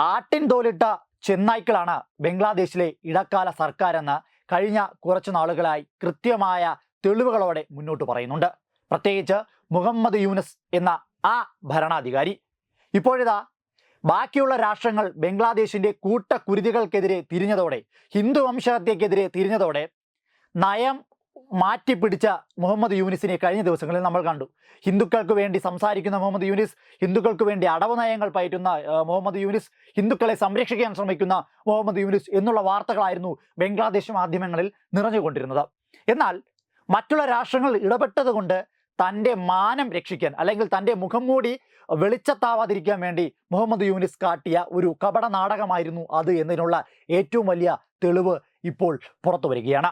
ആട്ടിൻ തോലിട്ട ചെന്നായ്ക്കളാണ് ബംഗ്ലാദേശിലെ ഇടക്കാല സർക്കാരെന്ന് കഴിഞ്ഞ കുറച്ചു നാളുകളായി കൃത്യമായ തെളിവുകളോടെ മുന്നോട്ട് പറയുന്നുണ്ട്. പ്രത്യേകിച്ച് മുഹമ്മദ് യൂനസ് എന്ന ആ ഭരണാധികാരി. ഇപ്പോഴിതാ ബാക്കിയുള്ള രാഷ്ട്രങ്ങൾ ബംഗ്ലാദേശിന്റെ കൂട്ടക്കുരുതികൾക്കെതിരെ തിരിഞ്ഞതോടെ ഹിന്ദു വംശഹത്യക്കെതിരെ തിരിഞ്ഞതോടെ നയം മാറ്റിപ്പിടിച്ച മുഹമ്മദ് യൂനിസിനെ കഴിഞ്ഞ ദിവസങ്ങളിൽ നമ്മൾ കണ്ടു. ഹിന്ദുക്കൾക്ക് വേണ്ടി സംസാരിക്കുന്ന മുഹമ്മദ് യൂനിസ് ഹിന്ദുക്കൾക്ക് വേണ്ടി അടവ് നയങ്ങൾ പയറ്റുന്ന മുഹമ്മദ് യൂനിസ് ഹിന്ദുക്കളെ സംരക്ഷിക്കാൻ ശ്രമിക്കുന്ന മുഹമ്മദ് യൂനിസ് എന്നുള്ള വാർത്തകളായിരുന്നു ബംഗ്ലാദേശ് മാധ്യമങ്ങളിൽ നിറഞ്ഞുകൊണ്ടിരുന്നത്. എന്നാൽ മറ്റുള്ള രാഷ്ട്രങ്ങൾ ഇടപെട്ടത് കൊണ്ട് തന്റെ മാനം രക്ഷിക്കാൻ അല്ലെങ്കിൽ തന്റെ മുഖം മൂടി വെളിച്ചത്താവാതിരിക്കാൻ വേണ്ടി മുഹമ്മദ് യൂനിസ് കാട്ടിയ ഒരു കപട നാടകമായിരുന്നു അത് എന്നതിനുള്ള ഏറ്റവും വലിയ തെളിവ് ഇപ്പോൾ പുറത്തു വരികയാണ്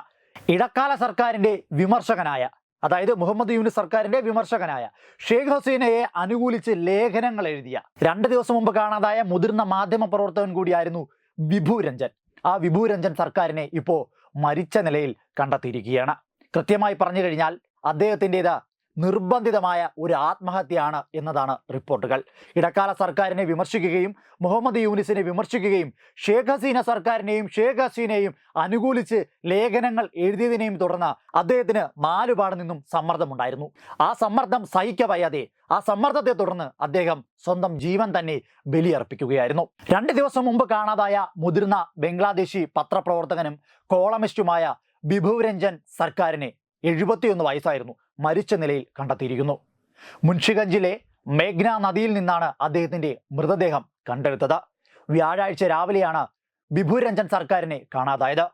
ഇടക്കാല സർക്കാരിന്റെ വിമർശകനായ അതായത് മുഹമ്മദ് യൂനിസ് സർക്കാരിന്റെ വിമർശകനായ ഷെയ്ഖ് ഹസീനയെ അനുകൂലിച്ച് ലേഖനങ്ങൾ എഴുതിയ രണ്ട് ദിവസം മുമ്പ് കാണാതായ മുതിർന്ന മാധ്യമ പ്രവർത്തകൻ കൂടിയായിരുന്നു വിഭു രഞ്ജൻ. ആ വിഭു രഞ്ജൻ സർക്കാരിനെ ഇപ്പോൾ മരിച്ച നിലയിൽ കണ്ടെത്തിയിരിക്കുകയാണ്. കൃത്യമായി പറഞ്ഞു കഴിഞ്ഞാൽ അദ്ദേഹത്തിന്റെത് നിർബന്ധിതമായ ഒരു ആത്മഹത്യയാണ് എന്നതാണ് റിപ്പോർട്ടുകൾ. ഇടക്കാല സർക്കാരിനെ വിമർശിക്കുകയും മുഹമ്മദ് യൂനിസിനെ വിമർശിക്കുകയും ഷേഖ് ഹസീന സർക്കാരിനെയും ഷേഖ് ഹസീനെയും അനുകൂലിച്ച് ലേഖനങ്ങൾ എഴുതിയതിനെയും തുടർന്ന് അദ്ദേഹത്തിന് നാലുപാട് നിന്നും സമ്മർദ്ദമുണ്ടായിരുന്നു. ആ സമ്മർദ്ദം സഹിക്കവയ്യാതെ ആ സമ്മർദ്ദത്തെ തുടർന്ന് അദ്ദേഹം സ്വന്തം ജീവൻ തന്നെ ബലിയർപ്പിക്കുകയായിരുന്നു. രണ്ട് ദിവസം മുമ്പ് കാണാതായ മുതിർന്ന ബംഗ്ലാദേശി പത്രപ്രവർത്തകനും കോളമിസ്റ്റുമായ ബിഭുരഞ്ജൻ സർക്കാരിനെ എഴുപത്തിയൊന്ന് വയസ്സായിരുന്നു. മരിച്ച നിലയിൽ കണ്ടെത്തിയിരിക്കുന്നു. മുൻഷിഗഞ്ചിലെ മേഘ്ന നദിയിൽ നിന്നാണ് അദ്ദേഹത്തിന്റെ മൃതദേഹം കണ്ടെടുത്തത്. വ്യാഴാഴ്ച രാവിലെയാണ് ബിഭു രഞ്ജൻ സർക്കാരിനെ കാണാതായത്.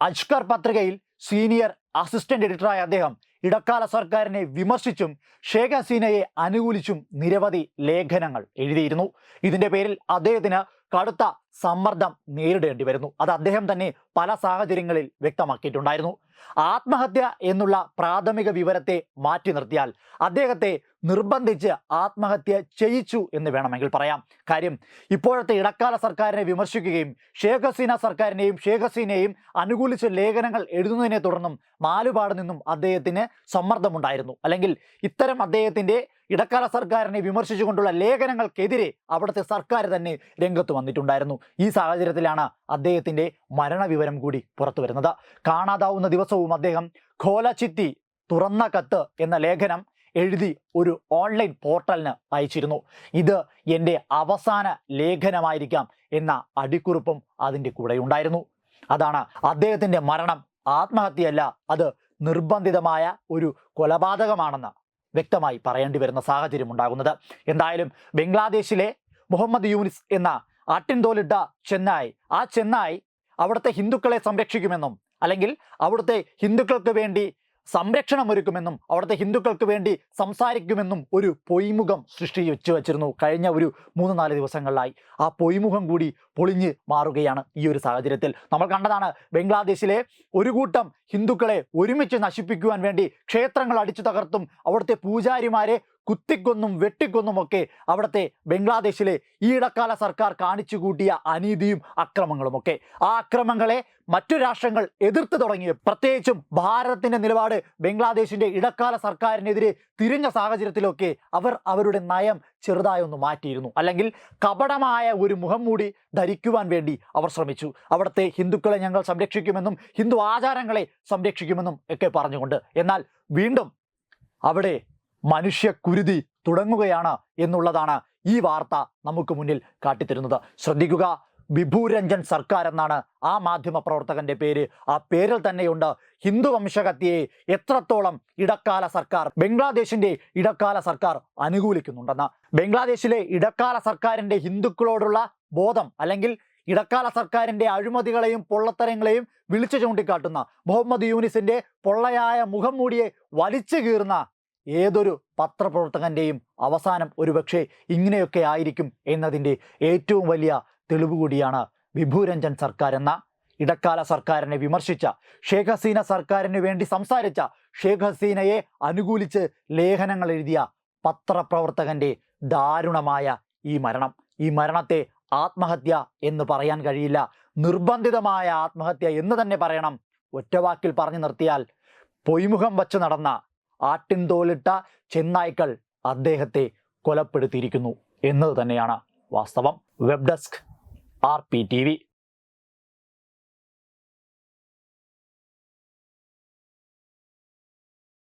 അജ്കർ പത്രികയിൽ സീനിയർ അസിസ്റ്റന്റ് എഡിറ്ററായ അദ്ദേഹം ഇടക്കാല സർക്കാരിനെ വിമർശിച്ചും ഷേഖ് ഹസീനയെ അനുകൂലിച്ചും നിരവധി ലേഖനങ്ങൾ എഴുതിയിരുന്നു. ഇതിന്റെ പേരിൽ അദ്ദേഹത്തിന് കടുത്ത സമ്മർദ്ദം നേരിടേണ്ടി വരുന്നു. അത് അദ്ദേഹം തന്നെ പല സാഹചര്യങ്ങളിൽ വ്യക്തമാക്കിയിട്ടുണ്ടായിരുന്നു. ആത്മഹത്യ എന്നുള്ള പ്രാഥമിക വിവരത്തെ മാറ്റി നിർത്തിയാൽ അദ്ദേഹത്തെ നിർബന്ധിച്ച് ആത്മഹത്യ ചെയ്യിച്ചു എന്ന് വേണമെങ്കിൽ പറയാം. കാര്യം ഇപ്പോഴത്തെ ഇടക്കാല സർക്കാരിനെ വിമർശിക്കുകയും ഷേഖ് ഹസീന സർക്കാരിനെയും ഷേഖ് ഹസീനെയും അനുകൂലിച്ച് ലേഖനങ്ങൾ എഴുതുന്നതിനെ തുടർന്നും നാലുപാട് നിന്നും അദ്ദേഹത്തിന് സമ്മർദ്ദമുണ്ടായിരുന്നു. അല്ലെങ്കിൽ ഇത്തരം അദ്ദേഹത്തിന്റെ ഇടക്കാല സർക്കാരിനെ വിമർശിച്ചുകൊണ്ടുള്ള ലേഖനങ്ങൾക്കെതിരെ അവിടുത്തെ സർക്കാർ തന്നെ രംഗത്ത് വന്നിട്ടുണ്ടായിരുന്നു. ഈ സാഹചര്യത്തിലാണ് അദ്ദേഹത്തിന്റെ മരണവിവരം കൂടി പുറത്തു വരുന്നത്. കാണാതാവുന്ന ദിവസവും അദ്ദേഹം ഖോലചിത്തി തുറന്ന കത്ത് എന്ന ലേഖനം എഴുതി ഒരു ഓൺലൈൻ പോർട്ടലിന് അയച്ചിരുന്നു. ഇത് എന്റെ അവസാന ലേഖനമായിരിക്കാം എന്ന അടിക്കുറിപ്പും അതിന്റെ കൂടെ ഉണ്ടായിരുന്നു. അതാണ് അദ്ദേഹത്തിന്റെ മരണം. ആത്മഹത്യയല്ല അത് നിർബന്ധിതമായ ഒരു കൊലപാതകമാണെന്ന് വ്യക്തമായി പറയേണ്ടി വരുന്ന സാഹചര്യം ഉണ്ടാകുന്നത്. എന്തായാലും ബംഗ്ലാദേശിലെ മുഹമ്മദ് യൂനിസ് എന്ന ആട്ടിൻതോലിട്ട ചെന്നായ്. ആ ചെന്നായ് അവിടുത്തെ ഹിന്ദുക്കളെ സംരക്ഷിക്കുമെന്നും അല്ലെങ്കിൽ അവിടുത്തെ ഹിന്ദുക്കൾക്ക് വേണ്ടി സംരക്ഷണം ഒരുക്കുമെന്നും അവിടുത്തെ ഹിന്ദുക്കൾക്ക് വേണ്ടി സംസാരിക്കുമെന്നും ഒരു പൊയ്മുഖം സൃഷ്ടിച്ചു വച്ചിരുന്നു കഴിഞ്ഞ ഒരു മൂന്ന് നാല് ദിവസങ്ങളിലായി. ആ പൊയ്മുഖം കൂടി പൊളിഞ്ഞ് മാറുകയാണ് ഈ ഒരു സാഹചര്യത്തിൽ. നമ്മൾ കണ്ടതാണ് ബംഗ്ലാദേശിലെ ഒരു കൂട്ടം ഹിന്ദുക്കളെ ഒരുമിച്ച് നശിപ്പിക്കുവാൻ വേണ്ടി ക്ഷേത്രങ്ങൾ അടിച്ചു തകർത്തും അവിടുത്തെ പൂജാരിമാരെ കുത്തിക്കൊന്നും വെട്ടിക്കൊന്നുമൊക്കെ അവിടുത്തെ ബംഗ്ലാദേശിലെ ഈ ഇടക്കാല സർക്കാർ കാണിച്ചു കൂട്ടിയ അനീതിയും അക്രമങ്ങളുമൊക്കെ. ആ അക്രമങ്ങളെ മറ്റു രാഷ്ട്രങ്ങൾ എതിർത്ത് തുടങ്ങി പ്രത്യേകിച്ചും ഭാരതത്തിന്റെ നിലപാട് ബംഗ്ലാദേശിന്റെ ഇടക്കാല സർക്കാരിനെതിരെ തിരിഞ്ഞ സാഹചര്യത്തിലൊക്കെ അവർ അവരുടെ നയം ചെറുതായൊന്ന് മാറ്റിയിരുന്നു. അല്ലെങ്കിൽ കപടമായ ഒരു മുഖം മൂടി ധരിക്കുവാൻ വേണ്ടി അവർ ശ്രമിച്ചു. അവിടുത്തെ ഹിന്ദുക്കളെ ഞങ്ങൾ സംരക്ഷിക്കുമെന്നും ഹിന്ദു ആചാരങ്ങളെ സംരക്ഷിക്കുമെന്നും ഒക്കെ പറഞ്ഞുകൊണ്ട് എന്നാൽ വീണ്ടും അവിടെ മനുഷ്യ കുരുതി തുടങ്ങുകയാണ് എന്നുള്ളതാണ് ഈ വാർത്ത നമുക്ക് മുന്നിൽ കാട്ടിത്തരുന്നത്. ശ്രദ്ധിക്കുക വിഭൂരഞ്ജൻ സർക്കാർ എന്നാണ് ആ മാധ്യമ പ്രവർത്തകന്റെ പേര്. ആ പേരിൽ തന്നെയുണ്ട് ഹിന്ദു വംശകത്തിയെ എത്രത്തോളം ഇടക്കാല സർക്കാർ ബംഗ്ലാദേശിന്റെ ഇടക്കാല സർക്കാർ അനുകൂലിക്കുന്നുണ്ടെന്ന്. ബംഗ്ലാദേശിലെ ഇടക്കാല സർക്കാരിന്റെ ഹിന്ദുക്കളോടുള്ള ബോധം അല്ലെങ്കിൽ ഇടക്കാല സർക്കാരിന്റെ അഴിമതികളെയും പൊള്ളത്തരങ്ങളെയും വിളിച്ചു ചൂണ്ടിക്കാട്ടുന്ന മുഹമ്മദ് യൂനിസിന്റെ പൊള്ളയായ മുഖം മൂടിയെ വലിച്ചു കീറുന്ന ഏതൊരു പത്രപ്രവർത്തകന്റെയും അവസാനം ഒരുപക്ഷെ ഇങ്ങനെയൊക്കെ ആയിരിക്കും എന്നതിന്റെ ഏറ്റവും വലിയ തെളിവ് കൂടിയാണ് വിഭുരഞ്ജൻ സർക്കാർ എന്ന ഇടക്കാല സർക്കാരിനെ വിമർശിച്ച ഷേഖ് ഹസീന സർക്കാരിന് വേണ്ടി സംസാരിച്ച ഷേഖ് ഹസീനയെ അനുകൂലിച്ച് ലേഖനങ്ങൾ എഴുതിയ പത്രപ്രവർത്തകന്റെ ദാരുണമായ ഈ മരണം. ഈ മരണത്തെ ആത്മഹത്യ എന്ന് പറയാൻ കഴിയില്ല. നിർബന്ധിതമായ ആത്മഹത്യ എന്ന് തന്നെ പറയണം. ഒറ്റവാക്കിൽ പറഞ്ഞു നിർത്തിയാൽ പൊയ്മുഖം വച്ച് നടന്ന ആട്ടിൻതോലിട്ട ചെന്നായ്ക്കൾ അദ്ദേഹത്തെ കൊലപ്പെടുത്തിയിരിക്കുന്നു എന്നത് തന്നെയാണ് വാസ്തവം. Web desk R P T V.